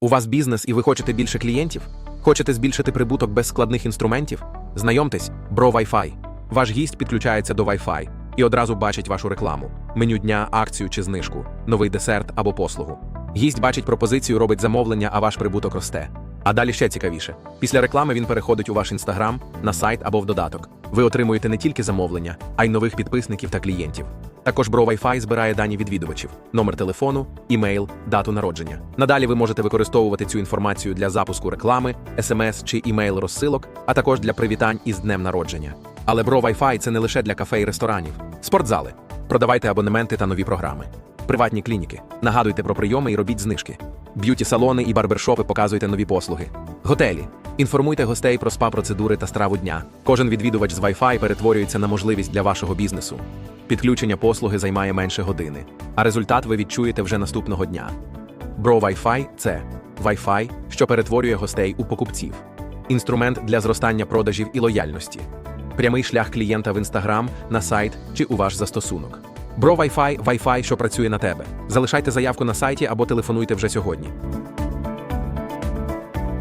У вас бізнес і ви хочете більше клієнтів? Хочете збільшити прибуток без складних інструментів? Знайомтесь, Bro Wi-Fi. Ваш гість підключається до Wi-Fi і одразу бачить вашу рекламу, меню дня, акцію чи знижку, новий десерт або послугу. Гість бачить пропозицію, робить замовлення, а ваш прибуток росте. А далі ще цікавіше. Після реклами він переходить у ваш інстаграм, на сайт або в додаток. Ви отримуєте не тільки замовлення, а й нових підписників та клієнтів. Також Bro Wi-Fi збирає дані відвідувачів, номер телефону, імейл, дату народження. Надалі ви можете використовувати цю інформацію для запуску реклами, смс чи імейл розсилок, а також для привітань із днем народження. Але Bro Wi-Fi – це не лише для кафе і ресторанів, спортзали. Продавайте абонементи та нові програми. Приватні клініки. Нагадуйте про прийоми і робіть знижки. Б'юті-салони і барбершопи показуйте нові послуги. Готелі. Інформуйте гостей про спа-процедури та страву дня. Кожен відвідувач з Wi-Fi перетворюється на можливість для вашого бізнесу. Підключення послуги займає менше години, а результат ви відчуєте вже наступного дня. Bro Wi-Fi – це Wi-Fi, що перетворює гостей у покупців, інструмент для зростання продажів і лояльності, прямий шлях клієнта в Instagram, на сайт чи у ваш застосунок. Bro Wi-Fi – Wi-Fi, що працює на тебе. Залишайте заявку на сайті або телефонуйте вже сьогодні.